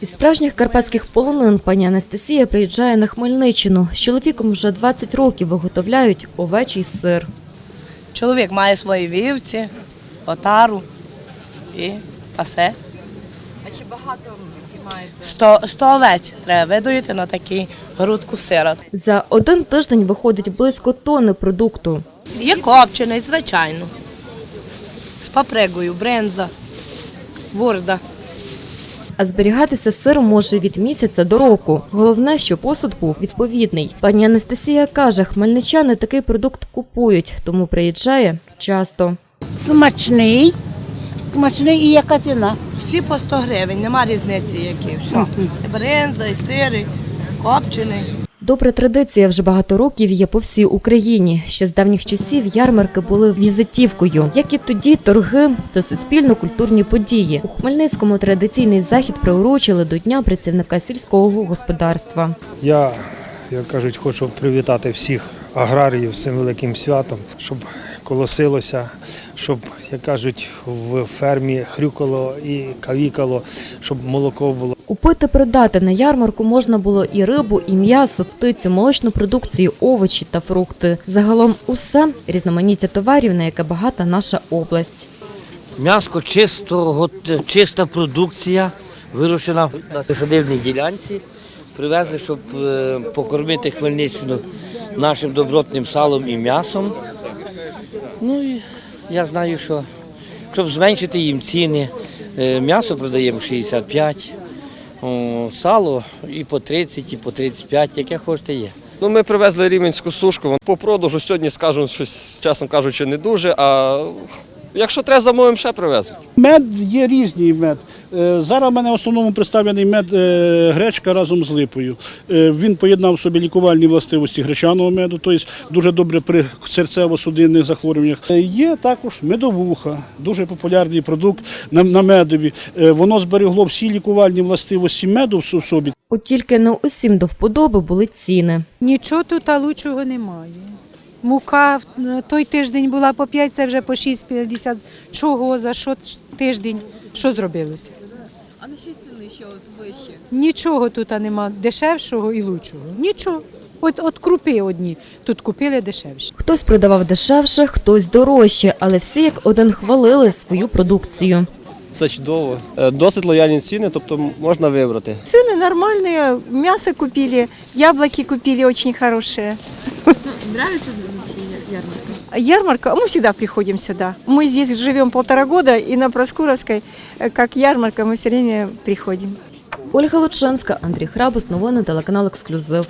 Із справжніх карпатських полонин пані Анастасія приїжджає на Хмельниччину. З чоловіком вже 20 років виготовляють овечий сир. Чоловік має свої вівці, отару і пасе. А чи багато маєте? Сто, сто овець треба видоїти на такий грудку сира. За один тиждень виходить близько тонни продукту. Є копчений, звичайно. З- папригою, бренза, бурда. А зберігатися сир може від місяця до року. Головне, що посуд був відповідний. Пані Анастасія каже, хмельничани такий продукт купують, тому приїжджає часто. Смачний. Смачний і яка ціна? Всі по 100 гривень, нема різниці які. Все. бринза, бренза, і сири, копчений. Добра традиція вже багато років є по всій Україні. Ще з давніх часів ярмарки були візитівкою. Як і тоді, торги це суспільно-культурні події. У Хмельницькому традиційний захід приурочили до Дня працівника сільського господарства. Я, як кажуть, хочу привітати всіх аграріїв з цим великим святом, щоб колосилося, щоб, як кажуть, в фермі хрюкало і кавікало, щоб молоко було. Купити продати на ярмарку можна було і рибу, і м'ясо, птицю, молочну продукцію, овочі та фрукти. Загалом усе різноманіття товарів, на яке багата наша область. М'яско чисто, гот- чиста продукція, вирощена на садивній ділянці. Привезли, щоб е, покормити Хмельниччину нашим добротним салом і м'ясом. Ну і я знаю, що щоб зменшити їм ціни, е, м'ясо продаємо 65, сало і по 30, і по 35, яке хочете є. Ну, ми привезли рівенську сушку. По продажу сьогодні скажемо щось, чесно кажучи, не дуже. А якщо треба, замовимо, ще привезти. Мед є різний мед. Е, Зараз в мене в основному представлений мед е, гречка разом з липою. Е, Він поєднав в собі лікувальні властивості гречаного меду, тобто дуже добре при серцево-судинних захворюваннях. Є також медовуха, дуже популярний продукт на, медові. Воно зберегло всі лікувальні властивості меду в собі. От тільки не усім до вподоби були ціни. Нічого тут лучшого немає. Мука той тиждень була по 5, це вже по 6,50. Чого, за що тиждень? Що зробилося? На що ціни ще от вище? Нічого тут нема дешевшого і лучшого. Нічого. От, от крупи одні тут купили дешевше. Хтось продавав дешевше, хтось дорожче, але всі як один хвалили свою продукцію. Це чудово. Е, Досить лояльні ціни, тобто можна вибрати. Цены нормальные, мясо купили, яблоки купили очень хорошие. Нравиться ярмарка? А Ярмарка, мы всегда приходим сюда. Мы здесь живем полтора года, и на Проскуровской, э, как ярмарка, мы все время приходим. Ольга Лученська, Андрій Храбус, новини телеканал Ексклюзив.